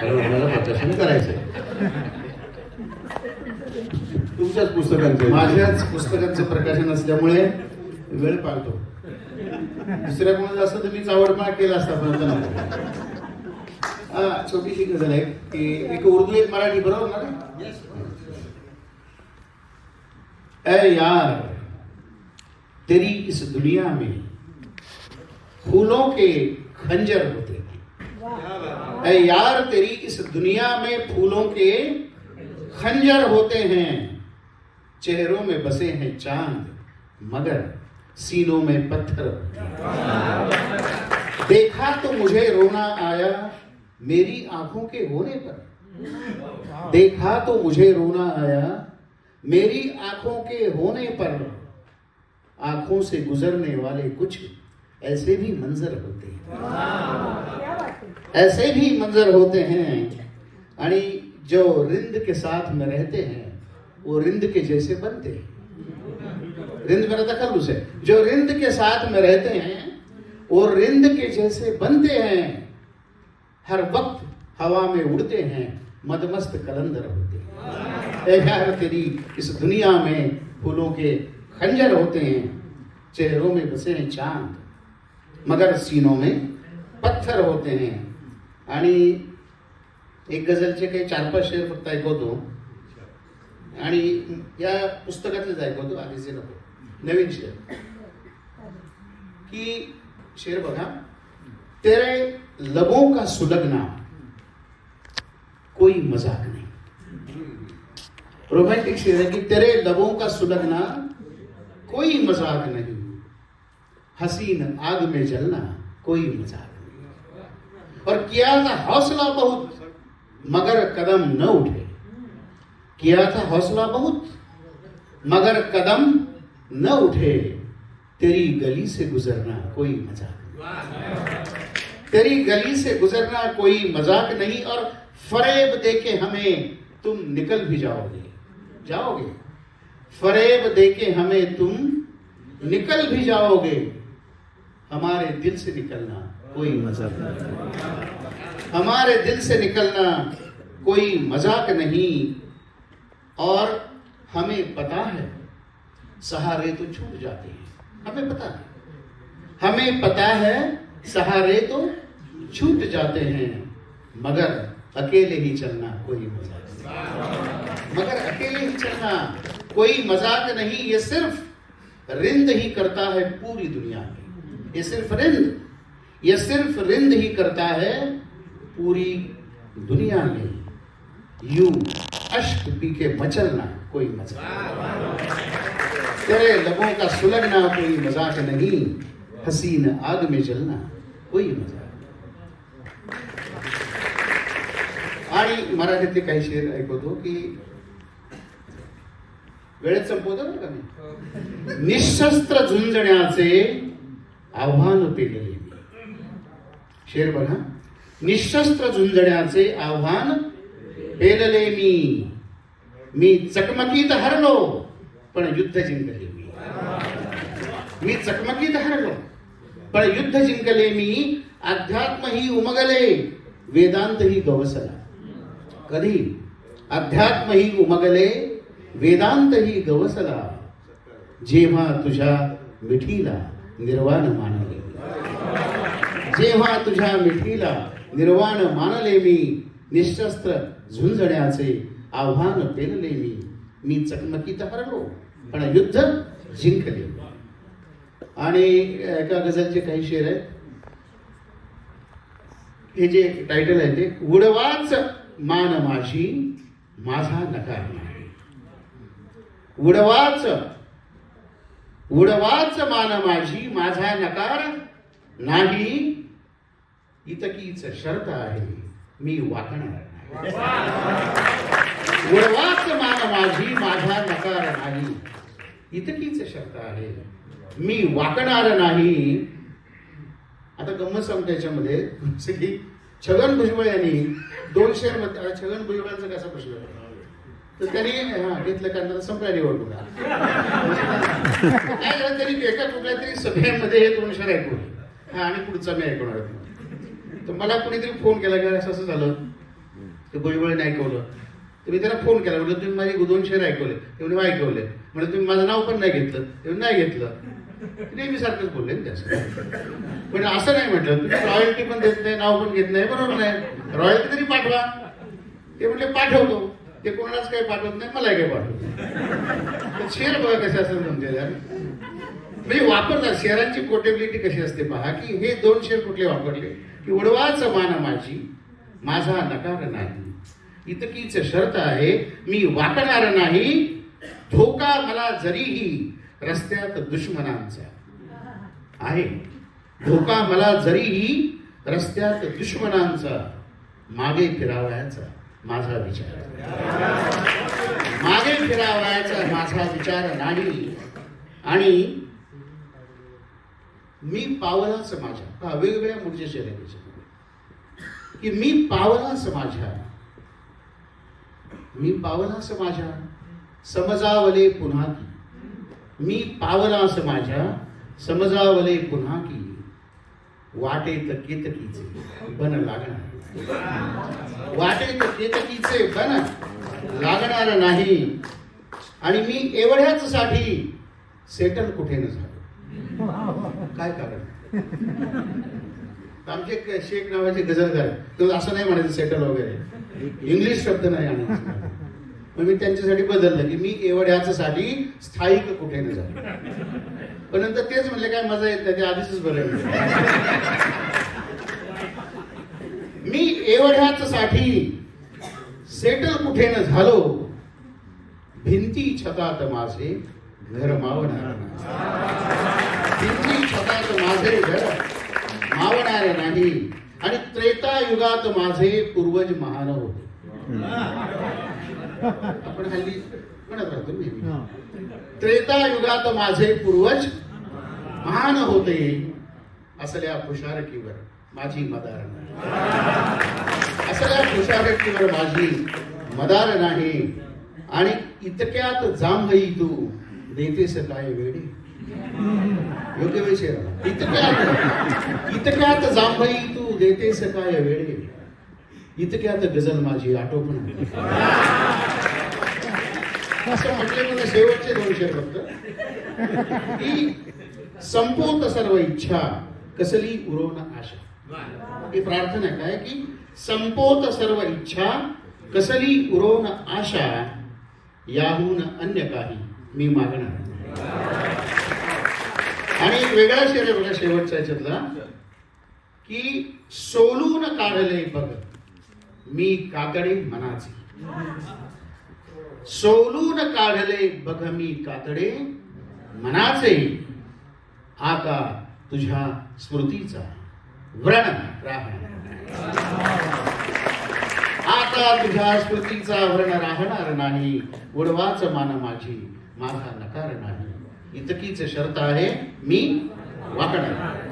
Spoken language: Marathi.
कारण प्रकाशन करायचंय. तुमच्याच पुस्तकांचं. माझ्याच पुस्तकांचं प्रकाशन असल्यामुळे वेळ पाळतो. दुसऱ्या कोणाला असतं तर मी चावडपणा केला असता पण. हा, छोटीशी गजल आहे की एक उर्दू एक मराठी बरोबर ना? ए यार तेरी इस दुनिया में फूलों के खंजर होते। हैं यार, तेरी इस दुनिया में फूलों के खंजर होते हैं। चेहरों में बसे हैं चाँद, मगर सीनों में पत्थर। देखा तो मुझे रोना आया, मेरी आँखों के होने पर। देखा तो मुझे रोना आया, मेरी आँखों के होने पर। आँखों से गुजरने वाले कुछ ऐसे भी मंजर होते हैं। ऐसे भी मंजर होते हैं। आणि जो रिंद के साथ में रहते हैं वो रिंद के जैसे बनते हैं। रिंद मेरा तखल्लुस है जो रिंद के साथ में रहते हैं वो रिंद के जैसे बनते हैं। हर वक्त हवा में उड़ते हैं मदमस्त कलंदर होते हैं। तेरी इस दुनिया में फूलों के खंजर होते हैं चेहरों में बसे हैं चाँद। मगर सीनों में पत्थर होते हैं। आणि एक गझलचे काही चार पाच शेर फक्त ऐकवतो. आणि या पुस्तकातलेच ऐकवतो आधीचे नको नवीन शेर. की शेर बघा तेरे लबों का सुलगना कोई मजाक नहीं. रोमॅन्टिक शेर आहे की तेरे लबों का सुलगना कोई मजाक नहीं. हसीन आग में जलना कोई मज़ाक नहीं। और किया था हौसला बहुत, मगर कदम न उठे। किया था हौसला बहुत, मगर कदम न उठे। तेरी गली से गुजरना कोई मज़ाक तेरी गली से गुजरना कोई मज़ाक नहीं, और फरेब देके हमें तुम निकल भी जाओगे। जाओगे? फरेब देके हमें तुम निकल भी जाओगे। हमारे दिल से निकलना कोई मज़ाक नहीं। हमारे दिल से निकलना कोई मज़ाक नहीं। और हमें पता है, सहारे तो छूट जाते हैं। हमें पता है। हमें पता है, सहारे तो छूट जाते हैं। मगर अकेले ही चलना कोई मज़ाक नहीं। मगर अकेले ही चलना कोई मज़ाक नहीं, ये सिर्फ़ रिंद ही करता है पूरी दुनिया में। ये सिर्फ रिंद ये सिर्फ रिंद ही करता है पूरी दुनिया में यू अश्क पी के मचलना कोई मजाक। तेरे लबों का सुलगना कोई मजाक नहीं हसीन आग में जलना कोई मजाक. आणि मराठीतले काही शेर ऐकवतो की वेळेत संपवतो बरं का मी निशस्त्र झुंजण्याचे आव्हान पेलले मी. शेर बघा निशस्त्र झुंजण्याचे आव्हान पेलले मी. मी चकमकीत हरलो पण युद्ध जिंकले मी. मी चकमकीत हरलो पण युद्ध जिंकले मी. अध्यात्म ही उमगले वेदांत ही गवसला. कधी? अध्यात्म ही उमगले वेदांत ही गवसला. जेव्हा तुझ्या मिठीला निर्वाण मानले. जेव्हा तुझ्या मिठीला निर्वाण मानले मी निशस्त्र झुंजण्याचे आव्हान पेलले मी मी चकमकीत हरलो पण युद्ध जिंकले. आणि एका गझलचे काही शेर आहेत. हे जे टायटल आहे ते उडवाच मान माझी माझा नकार नाही उडवाच उडवाच मान माझी माझा नकार नाही. इतकीच शर्त आहे मी वाकणार नाही. उडवाच मान माझी माझा नकार नाही. इतकीच शर्त आहे मी वाकणार नाही. आता गंमत सांगतो याच्यामध्ये की छगन भुजबळ यांनी दोन शेअरमध्ये छगन भुजबळांचा कसा प्रश्न तर हा घेतलं कारण आता संपला निवडणूक. काय झालं त्यांनी एका कुठल्या तरी सभेमध्ये हे दोन शेअर ऐकवले हा आणि पुढचा मी ऐकणार आहे. तर मला कुणीतरी फोन केला की असं असं झालं. ते भुजबळने ऐकवलं. तर मी त्याला फोन केला म्हटलं तुम्ही माझे दोन शेअर ऐकवले ते म्हणजे ऐकवले. म्हणजे तुम्ही माझं नाव पण नाही घेतलं. ते म्हणे, नाही घेतलं. नेहमी सारखंच बोलले पण असं. नाही म्हटलं. तुम्ही रॉयल्टी पण देत नाही नाव पण घेत नाही. बरोबर नाही रॉयल्टी तरी पाठवा. ते म्हटले पाठवतो. ते कोणालाच काही पाठवत नाही मला काही पाठवत नाही. शेअर बघा कसे असतात तुमचे म्हणजे वापरतात शेअरांची पोर्टेबिलिटी कशी असते पहा की हे दोन शेअर कुठले वापरले की उडवाच मान माझी माझा नकार नाही. इतकीच शर्त आहे मी वाकणार नाही धोका मला जरीही रस्त्यात दुश्मनांचा आहे. धोका मला जरीही रस्त्यात दुश्मनांचा मागे फिरावयाचा. माझा विचार. मागे फिरावायचा माझा विचार नाही. आणि मी पावलाच माझ्या हा वेगवेगळ्या मूळचे शेर की मी पावलाच माझ्या. मी पावलास माझ्या. समजावले पुन्हा की. मी पावलास माझ्या. समजावले पुन्हा की. वाटेत केतकीचे बन लागणार. वाटेत केतकीचे बन लागणार नाही. आणि मी एवढ्याच साठी सेटल कुठे न झालो. काय कारण? आमचे शेख नावाचे गजलकार आहेत. तो असं नाही म्हणायचं सेटल वगैरे. इंग्लिश शब्द नाही आणायचा. मग मी त्यांच्यासाठी बदललं की मी एवढ्याच साठी स्थायिक कुठे न झालो. पण नंतर तेच म्हणले काय मजा येत नाही ते आधीच बरं मी एवढ्याच साठी सेटल कुठे न झालो. भिंती छतात माझे घर मावणार नाही. भिंती छतात माझे घर मावणार नाही. आणि त्रेता युगात माझे पूर्वज महान होते. आपण हल्ली म्हणत राहतो नेहमी. त्रेता युगात माझे पूर्वज महान होते असल्या खुशारकीवर माझी मदार नाही. असल्या खुशारकीवर माझी मदार नाही. आणि इतक्यात जांभई तू देतेस काय वेळी योग्य शेर इतक्यात इतक्यात जांभई तू देतेस काय वेळे इतक्यात गझल माझी आटोपण असं म्हटले मला शेवटचे दोनशे फक्त. की संपोत सर्व इच्छा कसली उरवण आशा. ही प्रार्थना काय? की संपोत सर्व इच्छा कसली उरवण आशा याहून अन्य काही मी मागणार आणि एक वेगळा शेर बघा शेवटचा याच्यातला की सोलून काढले बघ मी कातडे मनाचे. सोलून काढले बघ मी कातडे मनाचे. आता तुझ्या स्मृतीचा व्रण राहणार आता तुझ्या स्मृतीचा व्रण राहणार नाही. उडवाच मान माझी माझा नकार नाही. इतकीच शर्त आहे मी वाकणार.